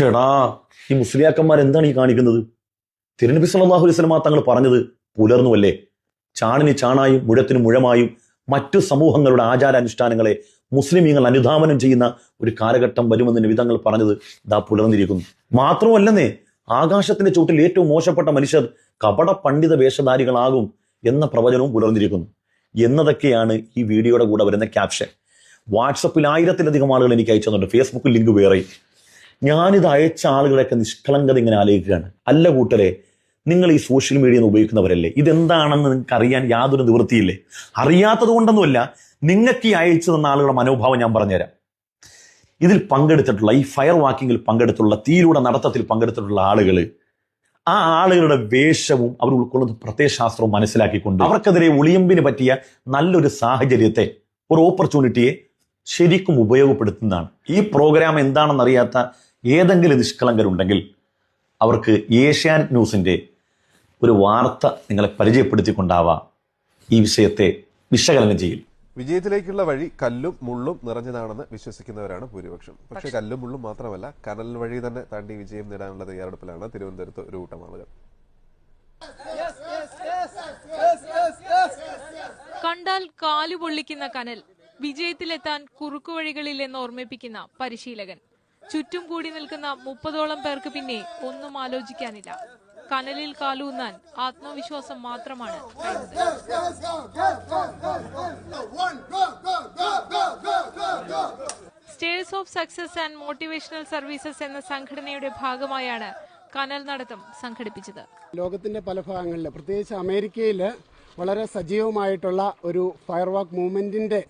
ഷെടാ ഈ മുസ്ലിയാക്കന്മാർ എന്താണ് ഈ കാണിക്കുന്നത്? തിരുനബി സല്ലാഹു അലൈഹി വസല്ലമ തങ്ങൾ പറഞ്ഞത് പുലർന്നുവല്ലേ? ചാണിന് ചാണായും മുഴത്തിന് മുഴമായും മറ്റു സമൂഹങ്ങളുടെ ആചാരാനുഷ്ഠാനങ്ങളെ മുസ്ലിമീങ്ങൾ അനുധാവനം ചെയ്യുന്ന ഒരു കാലഘട്ടം വരുമെന്ന് നിവിധങ്ങൾ പറഞ്ഞത് ഇതാ പുലർന്നിരിക്കുന്നു. മാത്രമല്ലെന്നേ ആകാശത്തിന്റെ ചുവട്ടിൽ ഏറ്റവും മോശപ്പെട്ട മനുഷ്യർ കപട പണ്ഡിത വേഷധാരികളാകും എന്ന പ്രവചനവും പുലർന്നിരിക്കുന്നു. എന്നതൊക്കെയാണ് ഈ വീഡിയോയുടെ കൂടെ വരുന്ന ക്യാപ്ഷൻ വാട്സപ്പിൽ ആയിരത്തിലധികം ആളുകൾ എനിക്ക് അയച്ചു തന്നിട്ടുണ്ട് ഫേസ്ബുക്കിൽ ലിങ്ക് വേറെ. ഞാനിത് അയച്ച ആളുകളെയൊക്കെ നിഷ്കളങ്കത ഇങ്ങനെ ആലോചിക്കുകയാണ്. അല്ല കൂട്ടരെ നിങ്ങൾ ഈ സോഷ്യൽ മീഡിയ ഉപയോഗിക്കുന്നവരല്ലേ? ഇതെന്താണെന്ന് നിങ്ങൾക്ക് അറിയാൻ യാതൊരു നിവൃത്തിയില്ലേ? അറിയാത്തത് കൊണ്ടൊന്നുമല്ല നിങ്ങൾക്ക് ഈ അയച്ചു തന്ന ആളുകളുടെ മനോഭാവം ഞാൻ പറഞ്ഞുതരാം. ഇതിൽ പങ്കെടുത്തിട്ടുള്ള ഈ ഫയർ വാക്കിങ്ങിൽ പങ്കെടുത്തുള്ള തീയിലൂടെ നടത്തത്തിൽ പങ്കെടുത്തിട്ടുള്ള ആളുകൾ ആ ആളുകളുടെ വേഷവും അവർ ഉൾക്കൊള്ളുന്ന പ്രത്യയശാസ്ത്രവും മനസ്സിലാക്കിക്കൊണ്ട് അവർക്കെതിരെ ഒളിയമ്പിന് പറ്റിയ നല്ലൊരു സാഹചര്യത്തെ ഒരു ഓപ്പർച്യൂണിറ്റിയെ ശരിക്കും ഉപയോഗപ്പെടുത്തുന്നതാണ്. ഈ പ്രോഗ്രാം എന്താണെന്ന് അറിയാത്ത ഏതെങ്കിലും നിഷ്കളങ്കരുണ്ടെങ്കിൽ അവർക്ക് ഏഷ്യാൻ ന്യൂസിന്റെ ഒരു വാർത്ത നിങ്ങളെ പരിചയപ്പെടുത്തിക്കൊണ്ടാവാം ഈ വിഷയത്തെ വിശകലനം ചെയ്യും വിജയത്തിലേക്കുള്ള വഴി കല്ലും മുള്ളും നിറഞ്ഞതാണെന്ന് വിശ്വസിക്കുന്നവരാണ് ഭൂരിപക്ഷം. പക്ഷെ കല്ലും മുള്ളും മാത്രമല്ല കനൽ വഴി തന്നെ താണ്ടി വിജയം നേടാനുള്ള തയ്യാറെടുപ്പിലാണ് തിരുവനന്തപുരത്ത് ഒരു കൂട്ടം ആളുകൾ. കണ്ടാൽ കാലു പൊള്ളിക്കുന്ന കനൽ വിജയത്തിലെത്താൻ കുറുക്കുവഴികളിൽ എന്ന് ഓർമ്മിപ്പിക്കുന്ന പരിശീലകൻ. ചുറ്റും കൂടി നിൽക്കുന്ന മുപ്പതോളം പേർക്ക് പിന്നെ ഒന്നും ആലോചിക്കാനില്ല. കനലിൽ കാലൂന്നാൻ ആത്മവിശ്വാസം മാത്രമാണ് stairs of success and motivational services എന്ന സംഘടനയുടെ ഭാഗമായാണ് കനൽ നടത്തം സംഘടിപ്പിച്ചത്. ലോകത്തിന്റെ പല ഭാഗങ്ങളിൽ പ്രത്യേകിച്ച് അമേരിക്കയിൽ വളരെ സജീവമായിട്ടുള്ള ഒരു ഫയർവാക്ക് മൂവ്മെന്റിന്റെ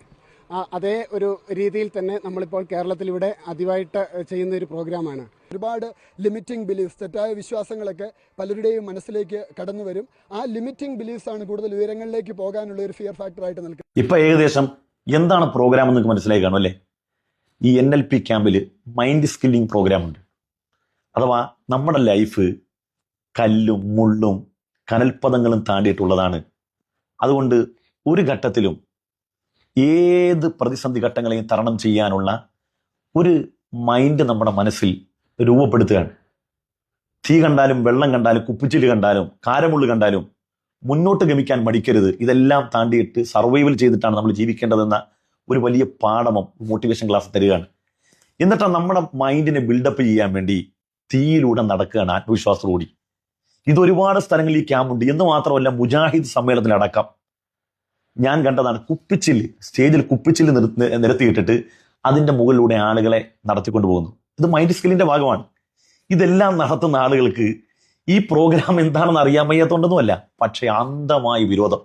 അതേ ഒരു രീതിയിൽ തന്നെ നമ്മളിപ്പോൾ കേരളത്തിൽ ഇവിടെ അതിവായിട്ട് ചെയ്യുന്ന ഒരു പ്രോഗ്രാമാണ്. ഒരുപാട് ലിമിറ്റിംഗ് ബിലീഫ്സ് തെറ്റായ വിശ്വാസങ്ങളൊക്കെ പലരുടെയും മനസ്സിലേക്ക് കടന്നു വരും. ആ ലിമിറ്റിംഗ് ബിലീഫ്സ് ആണ് കൂടുതൽ ഉയരങ്ങളിലേക്ക് പോകാനുള്ള ഒരു ഫിയർ ഫാക്ടർ ആയിട്ട് നിൽക്കുന്നത്. ഇപ്പൊ ഏകദേശം എന്താണ് പ്രോഗ്രാം എന്ന് നിങ്ങൾക്ക് മനസ്സിലായി കാണും അല്ലേ? ഈ എൻ എൽ പി ക്യാമ്പിൽ മൈൻഡ് സ്കില്ലിംഗ് പ്രോഗ്രാം ഉണ്ട്. അഥവാ നമ്മുടെ ലൈഫ് കല്ലും മുള്ളും കനൽപ്പദങ്ങളും താണ്ടിയിട്ടുള്ളതാണ്. അതുകൊണ്ട് ഒരു ഘട്ടത്തിലും ഏത് പ്രതിസന്ധി ഘട്ടങ്ങളെയും തരണം ചെയ്യാനുള്ള ഒരു മൈൻഡ് നമ്മുടെ മനസ്സിൽ രൂപപ്പെടുത്തുകയാണ്. തീ കണ്ടാലും വെള്ളം കണ്ടാലും കുപ്പിച്ചിൽ കണ്ടാലും കാരമുള്ളു കണ്ടാലും മുന്നോട്ട് ഗമിക്കാൻ മടിക്കരുത്. ഇതെല്ലാം താണ്ടിയിട്ട് സർവൈവൽ ചെയ്തിട്ടാണ് നമ്മൾ ജീവിക്കേണ്ടതെന്ന ഒരു വലിയ പാഠമം മോട്ടിവേഷൻ ക്ലാസ് തരികയാണ്. എന്നിട്ട് നമ്മുടെ മൈൻഡിനെ ബിൽഡപ്പ് ചെയ്യാൻ വേണ്ടി തീയിലൂടെ നടക്കുകയാണ് ആത്മവിശ്വാസത്തോടി ഇത് ഒരുപാട് സ്ഥലങ്ങളിൽ ഈ ക്യാമ്പുണ്ട് എന്ന് മാത്രമല്ല മുജാഹിദ് സമ്മേളനത്തിലടക്കം ഞാൻ കണ്ടതാണ് കുപ്പിച്ചില്ല് സ്റ്റേജിൽ കുപ്പിച്ചില്ല് നിർത്തി നിരത്തിയിട്ടിട്ട് അതിന്റെ മുകളിലൂടെ ആളുകളെ നടത്തിക്കൊണ്ടു പോകുന്നു. ഇത് മൈൻഡ് സ്കില്ലിന്റെ ഭാഗമാണ്. ഇതെല്ലാം നടത്തുന്ന ആളുകൾക്ക് ഈ പ്രോഗ്രാം എന്താണെന്ന് അറിയാൻ വയ്യാത്തോണ്ടൊന്നുമല്ല പക്ഷേ അന്ധമായ വിരോധം.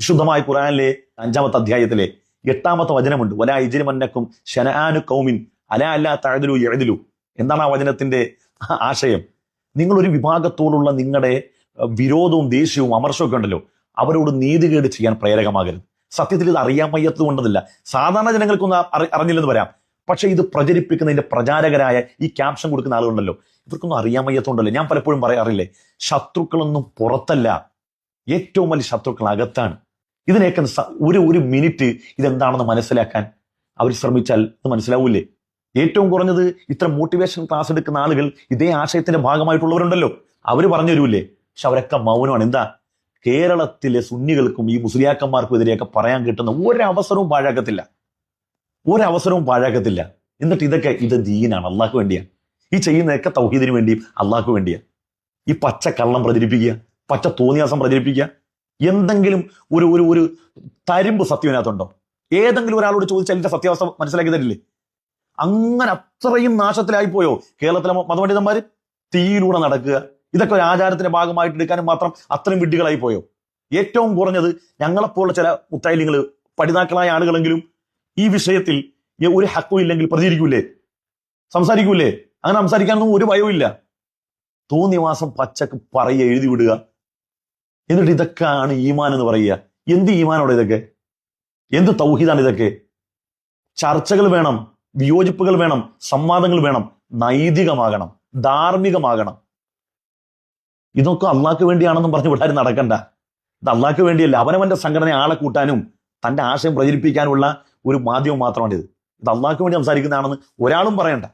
വിശുദ്ധമായ ഖുറാനിലെ അഞ്ചാമത്തെ അധ്യായത്തിലെ എട്ടാമത്തെ വചനമുണ്ട്. വല ഇജിരിമന്നക്കും ഷനാനു കൗമിൻ അല അല്ല തഴുതലു എഴുതലു എന്താണ് ആ വചനത്തിന്റെ ആശയം? നിങ്ങളൊരു വിഭാഗത്തോടുള്ള നിങ്ങളുടെ വിരോധവും ദേഷ്യവും അമർഷവും ഒക്കെ ഉണ്ടല്ലോ. അവരോട് നീതികേട് ചെയ്യാൻ പ്രേരകമാകരുത്. സത്യത്തിൽ ഇത് അറിയാൻ വയ്യാത്തത് കൊണ്ടതില്ല സാധാരണ ജനങ്ങൾക്കൊന്നും അറി- അറിഞ്ഞില്ലെന്ന് വരാം പക്ഷെ ഇത് പ്രചരിപ്പിക്കുന്നതിന്റെ പ്രചാരകരായ ഈ ക്യാപ്ഷൻ കൊടുക്കുന്ന ആളുകളുണ്ടല്ലോ. ഇവർക്കൊന്നും അറിയാൻ വയ്യാത്തതുണ്ടല്ലോ ഞാൻ പലപ്പോഴും പറയാറില്ലേ ശത്രുക്കളൊന്നും പുറത്തല്ല. ഏറ്റവും വലിയ ശത്രുക്കൾ അകത്താണ്. ഇതിനെയൊക്കെ ഒരു ഒരു മിനിറ്റ് ഇതെന്താണെന്ന് മനസ്സിലാക്കാൻ അവർ ശ്രമിച്ചാൽ ഇത് മനസ്സിലാവൂലേ? ഏറ്റവും കുറഞ്ഞത് ഇത്ര മോട്ടിവേഷൻ ക്ലാസ് എടുക്കുന്ന ആളുകൾ ഇതേ ആശയത്തിന്റെ ഭാഗമായിട്ടുള്ളവരുണ്ടല്ലോ. അവർ പറഞ്ഞു തരൂലേ. പക്ഷെ അവരൊക്കെ മൗനമാണ്. എന്താ? കേരളത്തിലെ സുന്നികൾക്കും ഈ മുസ്ലിയാക്കന്മാർക്കും എതിരെയൊക്കെ പറയാൻ കിട്ടുന്ന ഒരവസരവും പാഴാക്കത്തില്ല. ഒരവസരവും പാഴാക്കത്തില്ല. എന്നിട്ട് ഇതൊക്കെ ഇത് ദീനാണ്. അള്ളാഹ്ക്ക് വേണ്ടിയാണ് ഈ ചെയ്യുന്നതൊക്കെ തൗഹീദിന് വേണ്ടിയും അള്ളാഹ്ക്ക് വേണ്ടിയാ. ഈ പച്ച കള്ളം പ്രചരിപ്പിക്കുക പച്ച തോന്നിയാസം പ്രചരിപ്പിക്കുക എന്തെങ്കിലും ഒരു ഒരു ഒരു തരിമ്പ് സത്യവിനകത്തുണ്ടോ ഏതെങ്കിലും ഒരാളോട് ചോദിച്ചാൽ ഇതിന്റെ സത്യാവസ്ഥ മനസ്സിലാക്കി തരില്ലേ? അങ്ങനെ അത്രയും നാശത്തിലായിപ്പോയോ കേരളത്തിലെ മതപണ്ഡിതന്മാർ തീയിലൂടെ നടക്കുക ഇതൊക്കെ ഒരു ആചാരത്തിന്റെ ഭാഗമായിട്ട് എടുക്കാനും മാത്രം അത്രയും വിഡ്ഢികളായി പോയോ? ഏറ്റവും കുറഞ്ഞത് ഞങ്ങളെപ്പോലുള്ള ചില മുത്തായില്യങ്ങൾ പഠിതാക്കളായ ആളുകളെങ്കിലും ഈ വിഷയത്തിൽ ഒരു ഹക്കും ഇല്ലെങ്കിൽ പ്രതികരിക്കൂലേ? സംസാരിക്കൂലേ? അങ്ങനെ സംസാരിക്കാനൊന്നും ഒരു ഭയവും ഇല്ല. തോന്നിവാസം പച്ചക്ക് പറയുക എഴുതി വിടുക. എന്നിട്ട് ഇതൊക്കെയാണ് ഈമാൻ എന്ന് പറയുക. എന്ത് ഈമാനോടെ ഇതൊക്കെ? എന്ത് തൗഹീദാണ് ഇതൊക്കെ? ചർച്ചകൾ വേണം വിയോജിപ്പുകൾ വേണം സംവാദങ്ങൾ വേണം നൈതികമാകണം ധാർമ്മികമാകണം. ഇതൊക്കെ അള്ളാഹ്ക്ക് വേണ്ടിയാണെന്നും പറഞ്ഞ് വിടാരും നടക്കണ്ട. ഇത് അള്ളാഹ്ക്ക് വേണ്ടിയല്ല. അവനവന്റെ സംഘടന ആളെ കൂട്ടാനും തന്റെ ആശയം പ്രചരിപ്പിക്കാനുള്ള ഒരു മാധ്യമം മാത്രമാണിത്. ഇത് അള്ളാഹ്ക്ക് വേണ്ടി സംസാരിക്കുന്നതാണെന്ന് ഒരാളും പറയണ്ട.